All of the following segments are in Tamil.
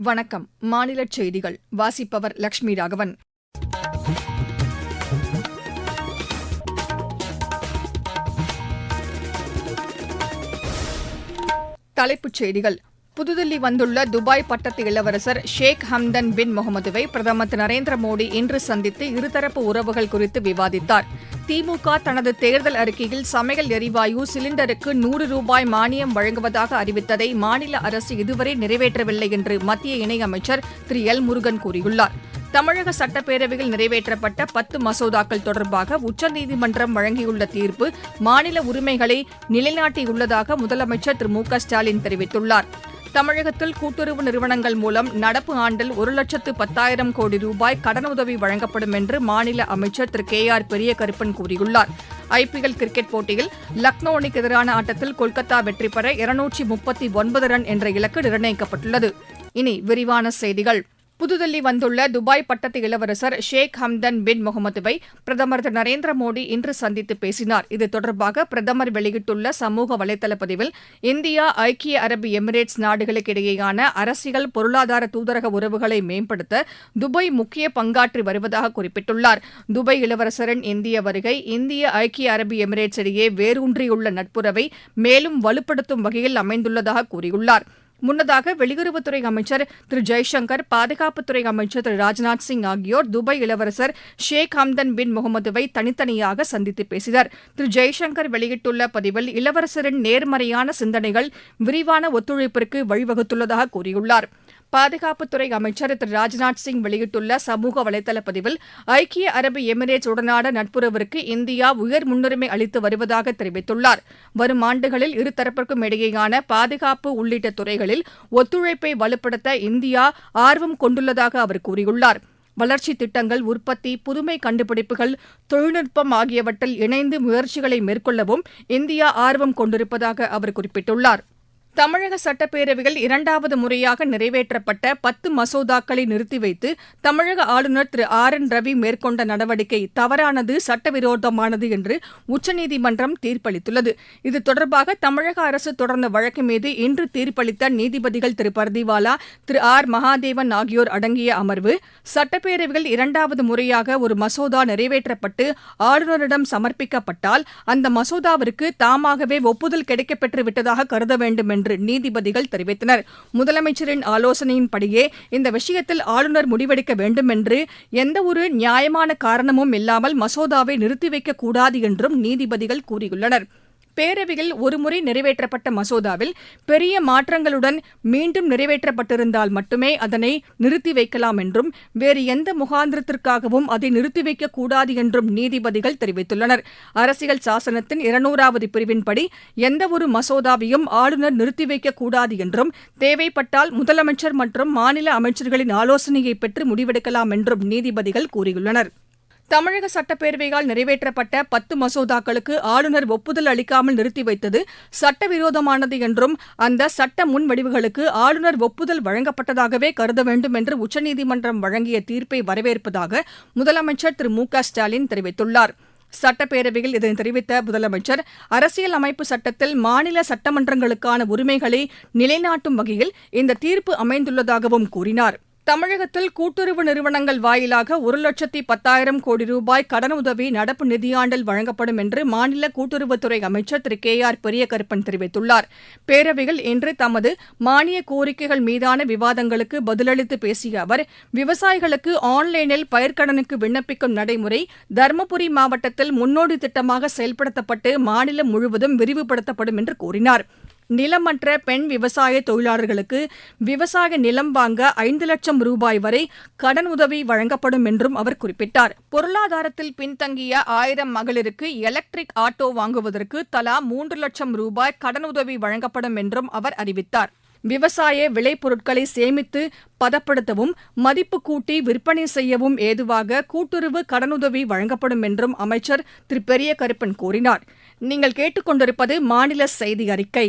வணக்கம். மாநில செய்திகள். வாசிப்பவர் லட்சுமி ராகவன். தலைப்புச் செய்திகள். புதுதில்லி வந்துள்ள துபாய் பட்டத்து இளவரசர் ஷேக் ஹம்தன் பின் முகமதுவை பிரதமர் திரு நரேந்திர மோடி இன்று சந்தித்து இருதரப்பு உறவுகள் குறித்து விவாதித்தார். திமுக தனது தேர்தல் அறிக்கையில் சமையல் எரிவாயு சிலிண்டருக்கு நூறு ரூபாய் மானியம் வழங்குவதாக அறிவித்ததை மாநில அரசு இதுவரை நிறைவேற்றவில்லை என்று மத்திய இணையமைச்சர் திரு எல் முருகன் கூறியுள்ளார். தமிழக சட்டப்பேரவையில் நிறைவேற்றப்பட்ட பத்து மசோதாக்கள் தொடர்பாக உச்சநீதிமன்றம் வழங்கியுள்ள தீர்ப்பு மாநில உரிமைகளை நிலைநாட்டியுள்ளதாக முதலமைச்சர் திரு மு க ஸ்டாலின் தெரிவித்துள்ளார். தமிழகத்தில் கூட்டுறவு நிறுவனங்கள் மூலம் நடப்பு ஆண்டில் ஒரு லட்சத்து பத்தாயிரம் கோடி ரூபாய் கடனுதவி வழங்கப்படும் என்று மாநில அமைச்சர் திரு கே ஆர் பெரியகருப்பன் கூறியுள்ளார். ஐபிஎல் கிரிக்கெட் போட்டியில் லக்னோ அணிக்கு எதிரான ஆட்டத்தில் கொல்கத்தா வெற்றி பெற இருநூற்றி முப்பத்தி ஒன்பது ரன் என்ற இலக்கு நிர்ணயிக்கப்பட்டுள்ளது. இனி விரிவான செய்திகள். புதுதில்லி வந்துள்ள துபாய் பட்டத்து இளவரசர் ஷேக் ஹம்தன் பின் முகமதுவை பிரதமர் திரு நரேந்திர மோடி இன்று சந்தித்து பேசினார். இது தொடர்பாக பிரதமர் வெளியிட்டுள்ள சமூக வலைதள பதிவில் இந்தியா ஐக்கிய அரபு எமிரேட்ஸ் நாடுகளுக்கிடையேயான அரசியல் பொருளாதார தூதரக உறவுகளை மேம்படுத்த துபாய் முக்கிய பங்காற்றி வருவதாக குறிப்பிட்டுள்ளார். துபாய் இளவரசரின் இந்திய வருகை இந்திய ஐக்கிய அரபு எமிரேட்ஸ் இடையே வேரூன்றியுள்ள நட்புறவை மேலும் வலுப்படுத்தும் வகையில் அமைந்துள்ளதாக கூறியுள்ளார். முன்னதாக வெளியுறவுத்துறை அமைச்சர் திரு ஜெய்சங்கர் பாதுகாப்புத்துறை அமைச்சர் திரு ராஜ்நாத் சிங் ஆகியோர் துபாய் இளவரசர் ஷேக் ஹம்தன் பின் முகமதுவை தனித்தனியாக சந்தித்து பேசினர். திரு ஜெய்சங்கர் வெளியிட்டுள்ள பதிவில் இளவரசரின் நேர்மறையான சிந்தனைகள் விரிவான ஒத்துழைப்பிற்கு வழிவகுத்துள்ளதாக கூறியுள்ளார். பாதுகாப்புத்துறை அமைச்சர் திரு ராஜ்நாத் சிங் வெளியிட்டுள்ள சமூக வலைதள பதிவில் ஐக்கிய அரபு எமிரேட்ஸ் உடனான நட்புறவிற்கு இந்தியா உயர் முன்னுரிமை அளித்து வருவதாக தெரிவித்துள்ளார். வரும் ஆண்டுகளில் இருதரப்பிற்கும் இடையேயான பாதுகாப்பு உள்ளிட்ட துறைகளில் ஒத்துழைப்பை வலுப்படுத்த இந்தியா ஆர்வம் கொண்டுள்ளதாக அவர் கூறியுள்ளார். வளர்ச்சி திட்டங்கள் உற்பத்தி புதுமை கண்டுபிடிப்புகள் தொழில்நுட்பம் ஆகியவற்றில் இணைந்து முயற்சிகளை மேற்கொள்ளவும் இந்தியா ஆர்வம் கொண்டிருப்பதாக அவர் குறிப்பிட்டுள்ளார். தமிழக சட்டப்பேரவையில் இரண்டாவது முறையாக நிறைவேற்றப்பட்ட பத்து மசோதாக்களை நிறுத்தி வைத்து தமிழக ஆளுநர் திரு ஆர் என் ரவி மேற்கொண்ட நடவடிக்கை தவறானது சட்டவிரோதமானது என்று உச்சநீதிமன்றம் தீர்ப்பளித்துள்ளது. இது தொடர்பாக தமிழக அரசு தொடர்ந்த வழக்கு மீது இன்று தீர்ப்பளித்த நீதிபதிகள் திரு பர்திவாலா திரு ஆர் மகாதேவன் ஆகியோர் அடங்கிய அமர்வு சட்டப்பேரவையில் இரண்டாவது முறையாக ஒரு மசோதா நிறைவேற்றப்பட்டு ஆளுநரிடம் சமர்ப்பிக்கப்பட்டால் அந்த மசோதாவிற்கு தாமாகவே ஒப்புதல் கிடைக்கப்பெற்று விட்டதாக கருத வேண்டும் என்று நீதிபதிகள் தெரிவித்தனர். முதலமைச்சரின் ஆலோசனையின்படியே இந்த விஷயத்தில் ஆளுநர் முடிவெடுக்க வேண்டும் என்று எந்தவொரு நியாயமான காரணமும் இல்லாமல் மசோதாவை நிறுத்தி வைக்கக்கூடாது என்றும் நீதிபதிகள் கூறியுள்ளனர். பேரவையில் ஒருமுறை நிறைவேற்றப்பட்ட மசோதாவில் பெரிய மாற்றங்களுடன் மீண்டும் நிறைவேற்றப்பட்டிருந்தால் மட்டுமே அதனை நிறுத்தி வைக்கலாம் என்றும் வேறு எந்த முகாந்திரத்திற்காகவும் அதை நிறுத்தி வைக்கக்கூடாது என்றும் நீதிபதிகள் தெரிவித்துள்ளனர். அரசியல் சாசனத்தின் இருநூறாவது பிரிவின்படி எந்தவொரு மசோதாவையும் ஆளுநர் நிறுத்தி வைக்கக்கூடாது என்றும் தேவைப்பட்டால் முதலமைச்சர் மற்றும் மாநில அமைச்சர்களின் ஆலோசனையை பெற்று முடிவெடுக்கலாம் என்றும் நீதிபதிகள் கூறியுள்ளனர். தமிழக சட்டப்பேரவையால் நிறைவேற்றப்பட்ட பத்து மசோதாக்களுக்கு ஆளுநர் ஒப்புதல் அளிக்காமல் நிறுத்தி வைத்தது சட்டவிரோதமானது என்றும் அந்த சட்ட முன்வடிவுகளுக்கு ஆளுநர் ஒப்புதல் வழங்கப்பட்டதாகவே கருத வேண்டும் என்று உச்சநீதிமன்றம் வழங்கிய தீர்ப்பை வரவேற்பதாக முதலமைச்சர் திரு மு க ஸ்டாலின் தெரிவித்துள்ளார். சட்டப்பேரவையில் இதனை தெரிவித்த முதலமைச்சர் அரசியல் அமைப்பு சட்டத்தில் மாநில சட்டமன்றங்களுக்கான உரிமைகளை நிலைநாட்டும் வகையில் இந்த தீர்ப்பு அமைந்துள்ளதாகவும் கூறினார். தமிழகத்தில் கூட்டுறவு நிறுவனங்கள் வாயிலாக ஒரு லட்சத்தி பத்தாயிரம் கோடி ரூபாய் கடனுதவி நடப்பு நிதியாண்டில் வழங்கப்படும் என்று மாநில கூட்டுறவுத்துறை அமைச்சர் திரு. கே. ஆர். பெரியகருப்பன் தெரிவித்துள்ளார். பேரவையில் இன்று தமது மானிய கோரிக்கைகள் மீதான விவாதங்களுக்கு பதிலளித்து பேசிய அவர் விவசாயிகளுக்கு ஆன்லைனில் பயிர்க்கடனுக்கு விண்ணப்பிக்கும் நடைமுறை தருமபுரி மாவட்டத்தில் முன்னோடி திட்டமாக செயல்படுத்தப்பட்டு மாநிலம் முழுவதும் விரிவுபடுத்தப்படும் என்று கூறினார். நிலமற்ற பெண் விவசாய தொழிலாளர்களுக்கு விவசாய நிலம் வாங்க ஐந்து லட்சம் ரூபாய் வரை கடன் உதவி வழங்கப்படும் என்றும் அவர் குறிப்பிட்டார். பொருளாதாரத்தில் பின்தங்கிய ஆயிரம் மகளிருக்கு எலக்ட்ரிக் ஆட்டோ வாங்குவதற்கு தலா மூன்று லட்சம் ரூபாய் கடனுதவி வழங்கப்படும் என்றும் அவர் அறிவித்தார். விவசாய விளைபொருட்களை சேமித்து பதப்படுத்தவும் மதிப்பு கூட்டி விற்பனை செய்யவும் ஏதுவாக கூட்டுறவு கடனுதவி வழங்கப்படும் என்றும் அமைச்சர் திரு. பெரிய கருப்பன் கூறினார். நீங்கள் கேட்டுக்கொண்டிருப்பது மாநில செய்தி அறிக்கை.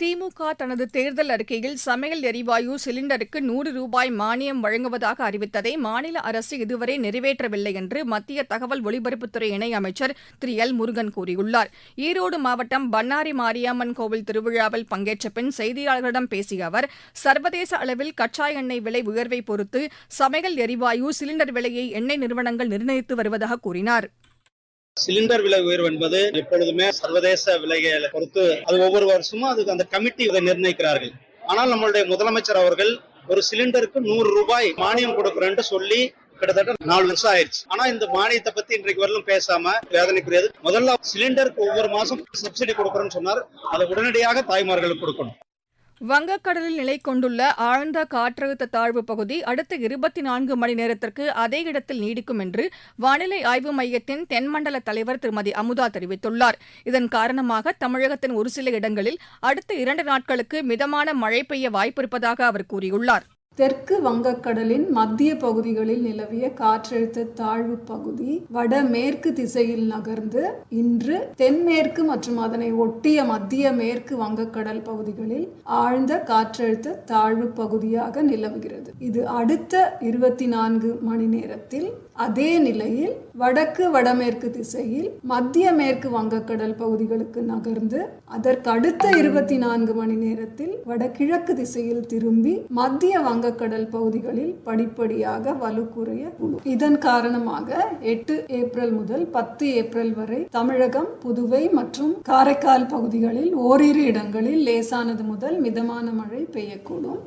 திமுக தனது தேர்தல் அறிக்கையில் சமையல் எரிவாயு சிலிண்டருக்கு நூறு ரூபாய் மானியம் வழங்குவதாக அறிவித்ததை மாநில அரசு இதுவரை நிறைவேற்றவில்லை என்று மத்திய தகவல் ஒலிபரப்புத்துறை இணையமைச்சர் திரு எல் முருகன் கூறியுள்ளார். ஈரோடு மாவட்டம் பண்ணாரி மாரியம்மன் கோவில் திருவிழாவில் பங்கேற்ற பின் செய்தியாளர்களிடம் பேசிய அவர் சர்வதேச அளவில் கச்சா எண்ணெய் விலை உயர்வை பொறுத்து சமையல் எரிவாயு சிலிண்டர் விலையை எண்ணெய் நிறுவனங்கள் நிர்ணயித்து வருவதாக கூறினார். சிலிண்டர் விலை உயர்வு என்பது எப்பொழுதுமே சர்வதேச விலைகளை பொறுத்து அது ஒவ்வொரு வருஷமும் அதுக்கு அந்த கமிட்டி இதை நிர்ணயிக்கிறார்கள். ஆனால் நம்மளுடைய முதலமைச்சர் அவர்கள் ஒரு சிலிண்டருக்கு நூறு ரூபாய் மானியம் கொடுக்கிறேன்னு சொல்லி கிட்டத்தட்ட நாலு வருஷம் ஆயிடுச்சு. ஆனா இந்த மானியத்தை பத்தி இன்றைக்கு வரலும் பேசாம வேதனைக்குரியது. முதல்ல சிலிண்டருக்கு ஒவ்வொரு மாசம் சப்சிடி கொடுக்குறோம்னு சொன்னார். அதை உடனடியாக தாய்மார்களுக்கு கொடுக்கணும். வங்கக்கடலில் நிலை கொண்டுள்ள ஆழ்ந்த காற்றழுத்த தாழ்வு பகுதி அடுத்த இருபத்தி நான்கு மணி நேரத்திற்கு அதே இடத்தில் நீடிக்கும் என்று வானிலை ஆய்வு மையத்தின் தென்மண்டல தலைவர் திருமதி அமுதா தெரிவித்துள்ளார். இதன் காரணமாக தமிழகத்தின் ஒரு சில இடங்களில் அடுத்த இரண்டு நாட்களுக்கு மிதமான மழை பெய்ய வாய்ப்பிருப்பதாக அவர் கூறியுள்ளார். தெற்கு வங்கக்கடலின் மத்திய பகுதிகளில் நிலவிய காற்றழுத்த தாழ்வு பகுதி வடமேற்கு திசையில் நகர்ந்து இன்று தென்மேற்கு மற்றும் அதனை ஒட்டிய மத்திய மேற்கு வங்கக்கடல் பகுதிகளில் ஆழ்ந்த காற்றழுத்த தாழ்வு பகுதியாக நிலவுகிறது. இது அடுத்த இருபத்தி நான்கு மணி நேரத்தில் அதே நிலையில் வடக்கு வடமேற்கு திசையில் மத்திய மேற்கு வங்கக்கடல் பகுதிகளுக்கு நகர்ந்து அதற்கு அடுத்த இருபத்தி நான்கு மணி நேரத்தில் வடகிழக்கு திசையில் திரும்பி மத்திய வங்க வங்கக்கடல் பகுதிகளில் படிப்படியாக வலுக்குறைய குழு இதன் காரணமாக எட்டு ஏப்ரல் முதல் பத்து ஏப்ரல் வரை தமிழகம் புதுவை மற்றும் காரைக்கால் பகுதிகளில் ஓரிரு இடங்களில் லேசானது முதல் மிதமான மழை பெய்யக்கூடும்.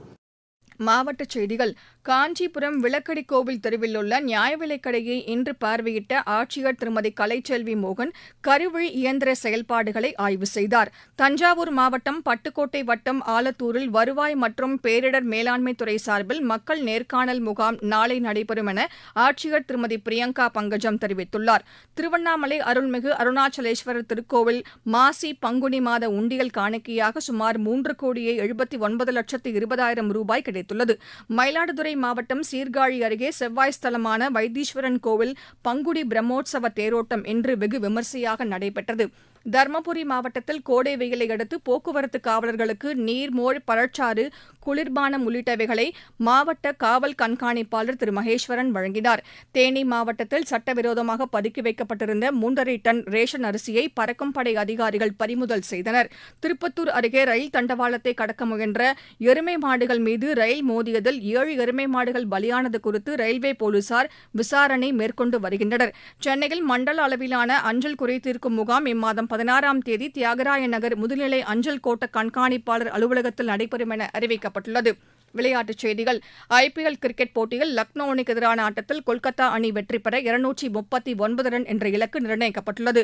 மாவட்ட செய்திகள் காஞ்சிபுரம் விளக்கடி கோவில் தெருவில் உள்ள நியாய விலைக்கடையை இன்று பார்வையிட்ட ஆட்சியர் திருமதி கலைச்செல்வி மோகன் கருவிழி இயந்திர செயல்பாடுகளை ஆய்வு செய்தார். தஞ்சாவூர் மாவட்டம் பட்டுக்கோட்டை வட்டம் ஆலத்தூரில் வருவாய் மற்றும் பேரிடர் மேலாண்மை துறை சார்பில் மக்கள் நேர்காணல் முகாம் நாளை நடைபெறும் என ஆட்சியர் திருமதி பிரியங்கா பங்கஜம் தெரிவித்துள்ளார். திருவண்ணாமலை அருள்மிகு அருணாச்சலேஸ்வரர் திருக்கோவில் மாசி பங்குனி மாத உண்டியல் காணிக்கையாக சுமார் மூன்று கோடியே எழுபத்தி ஒன்பது லட்சத்து இருபதாயிரம் ரூபாய் கிடைத்துள்ளது. மயிலாடுதுறை மாவட்டம் சீர்காழி அருகே செவ்வாய் ஸ்தலமான வைத்தீஸ்வரன் கோவில் பங்குடி பிரம்மோற்சவ தேரோட்டம் இன்று வெகு விமரிசையாக நடைபெற்றது. தருமபுரி மாவட்டத்தில் கோடை வெயிலை அடுத்து போக்குவரத்து காவலர்களுக்கு நீர்மோர் பழச்சாறு குளிர்பானம் உள்ளிட்டவைகளை மாவட்ட காவல் கண்காணிப்பாளர் திரு. மகேஸ்வரன் வழங்கினார். தேனி மாவட்டத்தில் சட்டவிரோதமாக பதுக்கி வைக்கப்பட்டிருந்த மூன்றரை டன் ரேஷன் அரிசியை பறக்கும் படை அதிகாரிகள் பறிமுதல் செய்தனர். திருப்பத்தூர் அருகே ரயில் தண்டவாளத்தை கடக்க முயன்ற எருமை மாடுகள் மீது ரயில் மோதியதில் ஏழு எருமை மாடுகள் பலியானது குறித்து ரயில்வே போலீசார் விசாரணை மேற்கொண்டு வருகின்றனர். சென்னையில் மண்டல அளவிலான அஞ்சல் குறை தீர்க்கும் முகாம் இம்மாதம் பதினாறாம் தேதி தியாகராய நகர் முதுநிலை அஞ்சல் கோட்ட கண்காணிப்பாளர் அலுவலகத்தில் நடைபெறும் என அறிவிக்கப்பட்டுள்ளது. விளையாட்டுச் செய்திகள். ஐபிஎல் கிரிக்கெட் போட்டியில் லக்னோ அணிக்கு எதிரான ஆட்டத்தில் கொல்கத்தா அணி வெற்றி பெற இருநூற்றி முப்பத்தி ஒன்பது ரன் என்ற இலக்கு நிர்ணயிக்கப்பட்டுள்ளது.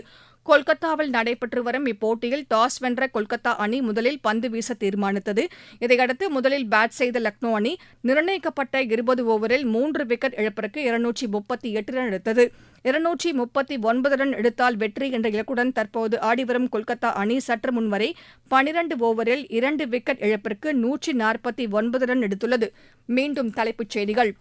கொல்கத்தாவில் நடைபெற்று வரும் இப்போட்டியில் டாஸ் வென்ற கொல்கத்தா அணி முதலில் பந்து வீச தீர்மானித்தது. இதையடுத்து முதலில் பேட் செய்த லக்னோ அணி நிர்ணயிக்கப்பட்ட இருபது ஓவரில் மூன்று விக்கெட் இழப்பிற்கு இருநூற்றி முப்பத்தி எட்டு ரன் எடுத்தது. இருநூற்றி முப்பத்தி ஒன்பது ரன் எடுத்தால் வெற்றி என்ற இலக்குடன் தற்போது ஆடிவரும் கொல்கத்தா அணி சற்று முன்வரை பனிரண்டு ஓவரில் இரண்டு விக்கெட் இழப்பிற்கு நூற்றி நாற்பத்தி ஒன்பது ரன் எடுத்துள்ளது. மீண்டும் தலைப்புச் செய்திகள்.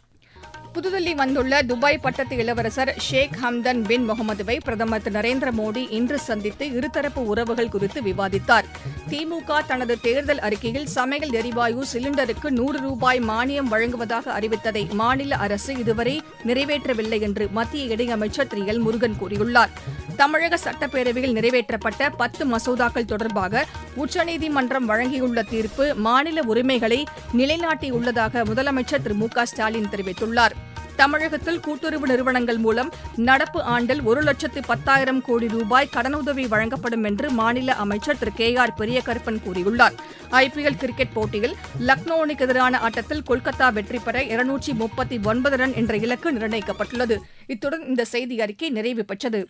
புதுதில்லி வந்துள்ள துபாய் பட்டத்து இளவரசர் ஷேக் ஹம்தன் பின் முகமதுவை பிரதமர் திரு நரேந்திர மோடி இன்று சந்தித்து இருதரப்பு உறவுகள் குறித்து விவாதித்தார். திமுக தனது தேர்தல் அறிக்கையில் சமையல் எரிவாயு சிலிண்டருக்கு நூறு ரூபாய் மானியம் வழங்குவதாக அறிவித்ததை மாநில அரசு இதுவரை நிறைவேற்றவில்லை என்று மத்திய இணையமைச்சர் திரு எல் முருகன் கூறியுள்ளார். தமிழக சட்டப்பேரவையில் நிறைவேற்றப்பட்ட பத்து மசோதாக்கள் தொடர்பாக உச்சநீதிமன்றம் வழங்கியுள்ள தீர்ப்பு மாநில உரிமைகளை நிலைநாட்டியுள்ளதாக முதலமைச்சர் திரு மு க ஸ்டாலின் தெரிவித்துள்ளார். தமிழகத்தில் கூட்டுறவு நிறுவனங்கள் மூலம் நடப்பு ஆண்டில் ஒரு லட்சத்து பத்தாயிரம் கோடி ரூபாய் கடனுதவி வழங்கப்படும் என்று மாநில அமைச்சர் திரு கே ஆர் பெரியகருப்பன் கூறியுள்ளார். ஐபிஎல் கிரிக்கெட் போட்டியில் லக்னோ அணிக்கு எதிரான ஆட்டத்தில் கொல்கத்தா வெற்றி பெற இருநூற்றி முப்பத்தி ஒன்பது ரன் என்ற இலக்கு நிர்ணயிக்கப்பட்டுள்ளது. இத்துடன் இந்த செய்தி அறிக்கை நிறைவு பெற்றது.